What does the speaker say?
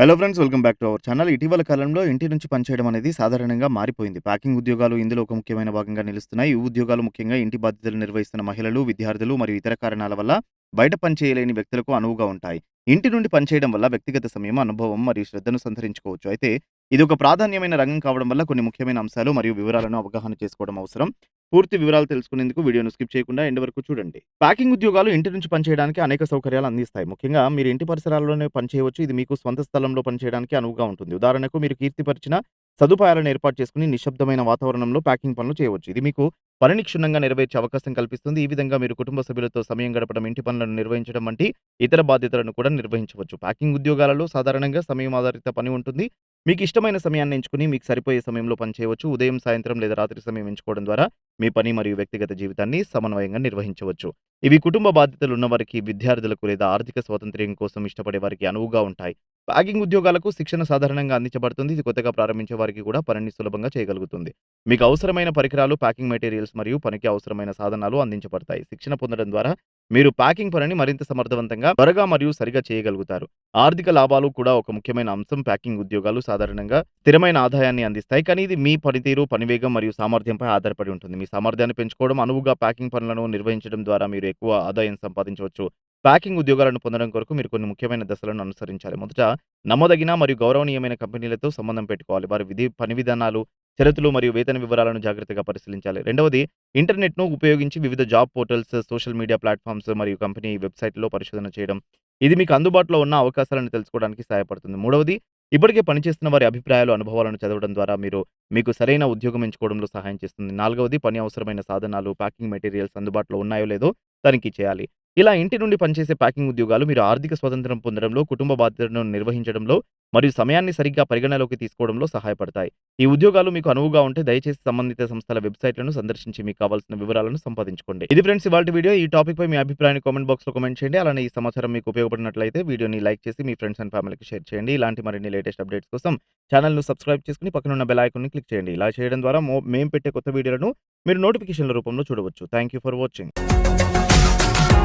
Hello friends welcome back to our channel ఇటీవల కాలంలో ఇంటి నుంచి పనిచేయడం అనేది సాధారణంగా మారిపోయింది. ప్యాకింగ్ ఉద్యోగాలు ఇందులో ఒక ముఖ్యమైన భాగంగా నిలుస్తున్నాయి. ఈ ఉద్యోగాలు ముఖ్యంగా ఇంటి బాధ్యతలు నిర్వహిస్తున్న మహిళలు విద్యార్థులు మరియు ఇతర కారణాల వల్ల బయట పనిచేయలేని వ్యక్తులకు అనువుగా ఉంటాయి. ఇంటి నుండి పనిచేయడం వల్ల వ్యక్తిగత సమయం అనుభవం మరియు శ్రద్ధను సంతరించుకోవచ్చు. అయితే ఇది ఒక ప్రాధాన్యమైన రంగం కావడం వల్ల కొన్ని ముఖ్యమైన అంశాలు మరియు వివరాలను అవగాహన చేసుకోవడం అవసరం. పూర్తి వివరాలు తెలుసుకునేందుకు వీడియోను స్కిప్ చేయకుండా ఎండ్ వరకు చూడండి. ప్యాకింగ్ ఉద్యోగాలు ఇంటి నుంచి పనిచేయడానికి అనేక సౌకర్యాలు అందిస్తాయి. ముఖ్యంగా మీరు ఇంటి పరిసరాల్లోనే పనిచేయవచ్చు ఇది మీకు స్వంత స్థలంలో పనిచేయడానికి అనువుగా ఉంటుంది. ఉదాహరణకు మీరు కీర్తిపరిచిన సదుపాయాలను ఏర్పాటు చేసుకుని నిశ్శబ్దమైన వాతావరణంలో ప్యాకింగ్ పనులు చేయవచ్చు. ఇది మీకు పనిని క్షుణ్ణంగా నెరవేర్చే అవకాశం కల్పిస్తుంది. ఈ విధంగా మీరు కుటుంబ సభ్యులతో సమయం గడపడం ఇంటి పనులను నిర్వహించడం వంటి ఇతర బాధ్యతలను కూడా నిర్వహించవచ్చు. ప్యాకింగ్ ఉద్యోగాలలో సాధారణంగా సమయం ఆధారిత పని ఉంటుంది. మీకు ఇష్టమైన సమయాన్ని ఎంచుకుని మీకు సరిపోయే సమయంలో పని చేయవచ్చు. ఉదయం సాయంత్రం లేదా రాత్రి సమయం ఎంచుకోవడం ద్వారా మీ పని మరియు వ్యక్తిగత జీవితాన్ని సమన్వయంగా నిర్వహించవచ్చు. ఇవి కుటుంబ బాధ్యతలు ఉన్నవారికి విద్యార్థులకు లేదా ఆర్థిక స్వాతంత్ర్యం కోసం ఇష్టపడే వారికి అనువుగా ఉంటాయి. ప్యాకింగ్ ఉద్యోగాలకు శిక్షణ సాధారణంగా అందించబడుతుంది. ఇది కొత్తగా ప్రారంభించే వారికి కూడా పనిని సులభంగా చేయగలుగుతుంది. మీకు అవసరమైన పరికరాలు ప్యాకింగ్ మెటీరియల్స్ మరియు పనికి అవసరమైన సాధనాలు అందించబడతాయి. శిక్షణ పొందడం ద్వారా మీరు ప్యాకింగ్ పనిని మరింత సమర్థవంతంగా త్వరగా మరియు సరిగా చేయగలుగుతారు. ఆర్థిక లాభాలు కూడా ఒక ముఖ్యమైన అంశం. ప్యాకింగ్ ఉద్యోగాలు సాధారణంగా స్థిరమైన ఆదాయాన్ని అందిస్తాయి. కానీ ఇది మీ పనితీరు పనివేగం మరియు సామర్థ్యంపై ఆధారపడి ఉంటుంది. మీ సామర్థ్యాన్ని పెంచుకోవడం అనువుగా ప్యాకింగ్ పనులను నిర్వహించడం ద్వారా మీరు ఎక్కువ ఆదాయం సంపాదించవచ్చు. ప్యాకింగ్ ఉద్యోగాలను పొందడం కొరకు మీరు కొన్ని ముఖ్యమైన దశలను అనుసరించాలి. మొదట నమ్మదగిన మరియు గౌరవనీయమైన కంపెనీలతో సంబంధం పెట్టుకోవాలి. వారి విధి పని విధానాలు షరతులు మరియు వేతన వివరాలను జాగ్రత్తగా పరిశీలించాలి. రెండవది ఇంటర్నెట్ను ఉపయోగించి వివిధ job portals social media platforms మరియు కంపెనీ వెబ్సైట్లో పరిశోధన చేయడం. ఇది మీకు అందుబాటులో ఉన్న అవకాశాలను తెలుసుకోవడానికి సహాయపడుతుంది. మూడవది ఇప్పటికే పనిచేస్తున్న వారి అభిప్రాయాలు అనుభవాలను చదవడం ద్వారా మీరు మీకు సరైన ఉద్యోగం ఎంచుకోవడంలో సహాయం చేస్తుంది. నాలుగవది పని అవసరమైన సాధనాలు ప్యాకింగ్ మెటీరియల్స్ అందుబాటులో ఉన్నాయో లేదో తనిఖీ చేయాలి. ఇలా ఇంటి నుండి పనిచేసే ప్యాకింగ్ ఉద్యోగాలు మీరు ఆర్థిక స్వతంత్రం పొందడంలో కుటుంబ బాధ్యతలను నిర్వహించడంలో మరియు సమయాన్ని సరిగ్గా పరిగణలోకి తీసుకోవడంలో సహాయపడతాయి. ఈ ఉద్యోగాలు మీకు అనువుగా ఉంటే దయచేసి సంబంధిత సంస్థల వెబ్సైట్లను సందర్శించి మీకు కావాల్సిన వివరాలను సంపాదించుకోండి. ఇది ఫ్రెండ్స్ ఇవాళ వీడియో. ఈ టాపిక్ పై మీ అభిప్రాయాన్ని కామెంట్ బాక్స్లో కామెంట్ చేయండి. అలానే ఈ సమాచారం మీకు ఉపయోగపడినట్లయితే వీడియోని లైక్ చేసి మీ ఫ్రెండ్స్ అండ్ ఫ్యామిలీకి షేర్ చేయండి. ఇలాంటి మరిన్ని లేటెస్ట్ అప్డేట్స్ కోసం ఛానల్ను సబ్స్క్రైబ్ చేసుకుని పక్కన ఉన్న బెల్ ఐకాన్ని క్లిక్ చేయండి. ఇలా చేయడం ద్వారా మేము పెట్టే కొత్త వీడియోలను మీరు నోటిఫికేషన్ల రూపంలో చూడవచ్చు. Thank you for watching.